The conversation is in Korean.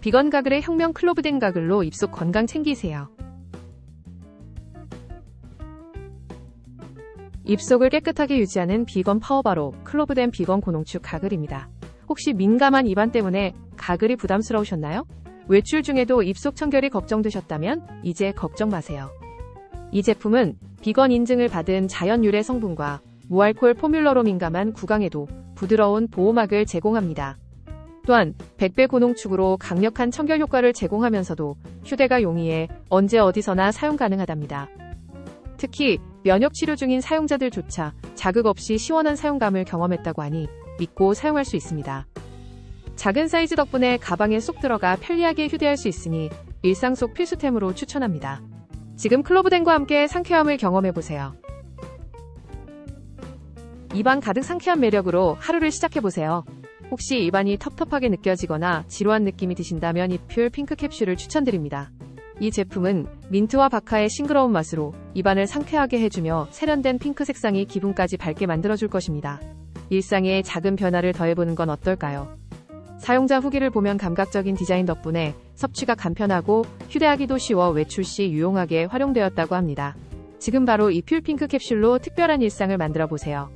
비건 가글의 혁명 클로브된 가글로 입속 건강 챙기세요. 입속을 깨끗하게 유지하는 비건 파워바로 클로브된 비건 고농축 가글입니다. 혹시 민감한 입안 때문에 가글이 부담스러우셨나요? 외출 중에도 입속 청결이 걱정되셨다면 이제 걱정 마세요. 이 제품은 비건 인증을 받은 자연 유래 성분과 무알콜 포뮬러로 민감한 구강에도 부드러운 보호막을 제공합니다. 또한 100배 고농축으로 강력한 청결 효과를 제공하면서도 휴대가 용이해 언제 어디서나 사용 가능하답니다. 특히 면역 치료 중인 사용자들조차 자극 없이 시원한 사용감을 경험했다고 하니 믿고 사용할 수 있습니다. 작은 사이즈 덕분에 가방에 쏙 들어가 편리하게 휴대할 수 있으니 일상 속 필수템으로 추천합니다. 지금 클로브덴과 함께 상쾌함을 경험해보세요. 입안 가득 상쾌한 매력으로 하루를 시작해보세요. 혹시 입안이 텁텁하게 느껴지거나 지루한 느낌이 드신다면 이 퓨얼 핑크 캡슐을 추천드립니다. 이 제품은 민트와 바카의 싱그러운 맛으로 입안을 상쾌하게 해주며 세련된 핑크 색상이 기분까지 밝게 만들어줄 것입니다. 일상에 작은 변화를 더해보는 건 어떨까요? 사용자 후기를 보면 감각적인 디자인 덕분에 섭취가 간편하고 휴대하기도 쉬워 외출 시 유용하게 활용되었다고 합니다. 지금 바로 이 퓨얼 핑크 캡슐로 특별한 일상을 만들어 보세요.